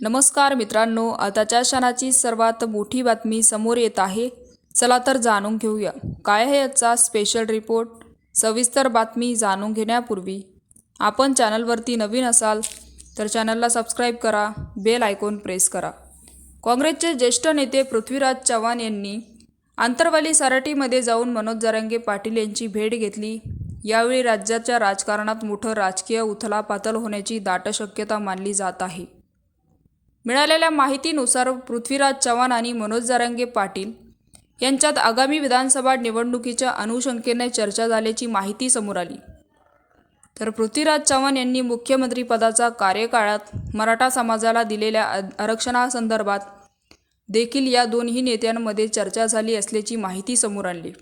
नमस्कार मित्रांनो आताच्या क्षणाची सर्वात मोठी बातमी समोर येत आहे. चला तर जाणून घेऊया. काय आहे याचा स्पेशल रिपोर्ट सविस्तर बातमी जाणून घेण्यापूर्वी आपण चॅनलवरती नवीन असाल तर चॅनलला सबस्क्राईब करा बेल आयकॉन प्रेस करा. काँग्रेसचे ज्येष्ठ नेते पृथ्वीराज चव्हाण यांनी आंतरवाली सराटीमध्ये जाऊन मनोज जरांगे पाटील यांची भेट घेतली. यावेळी राज्याच्या राजकारणात मोठं राजकीय उथलापातल होण्याची दाट शक्यता मानली जात आहे. मिळालेल्या माहितीनुसार पृथ्वीराज चव्हाण आणि मनोज जारंगे पाटील यांच्यात आगामी विधानसभा निवडणुकीच्या अनुशंकेने चर्चा झाल्याची माहिती समोर आली. तर पृथ्वीराज चव्हाण यांनी मुख्यमंत्रीपदाचा कार्यकाळात मराठा समाजाला दिलेल्या आरक्षणासंदर्भात देखील या दोन्ही नेत्यांमध्ये चर्चा झाली असल्याची माहिती समोर आणली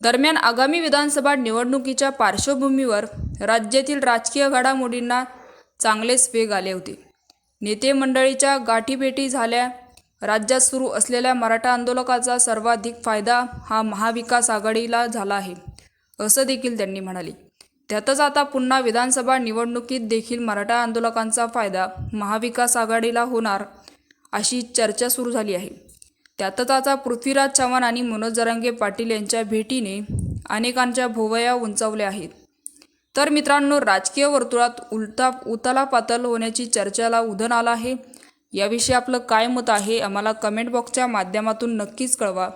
दरम्यान आगामी विधानसभा निवडणुकीच्या पार्श्वभूमीवर राज्यातील राजकीय घडामोडींना चांगलेच वेग आले होते. नेते मंडळीच्या गाठीभेटी झाल्या. राज्यात सुरू असलेल्या मराठा आंदोलकाचा सर्वाधिक फायदा हा महाविकास आघाडीला झाला आहे असं देखील त्यांनी म्हणाले. त्यातच आता पुन्हा विधानसभा निवडणुकीत देखील मराठा आंदोलकांचा फायदा महाविकास आघाडीला होणार अशी चर्चा सुरू झाली आहे. त्यातच आता पृथ्वीराज चव्हाण आणि मनोज जरांगे पाटील यांच्या भेटीने अनेकांच्या भोवया उंचावल्या आहेत. तर मित्रांनो राजकीय वर्तुळात उलटा उतालापातल होण्याची चर्चेला उधन आलं आहे. याविषयी आपलं काय मत आहे आम्हाला कमेंट बॉक्सच्या माध्यमातून नक्कीच कळवा.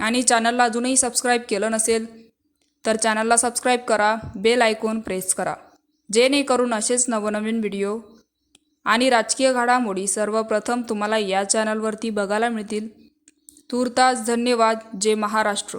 आणि चॅनलला अजूनही सबस्क्राईब केलं नसेल तर चॅनलला सबस्क्राईब करा बेल आयकॉन प्रेस करा. जेणेकरून असेच नवनवीन व्हिडिओ आणि राजकीय घडामोडी सर्वप्रथम तुम्हाला या चॅनलवरती बघायला मिळतील. तूर्तास धन्यवाद. जय महाराष्ट्र.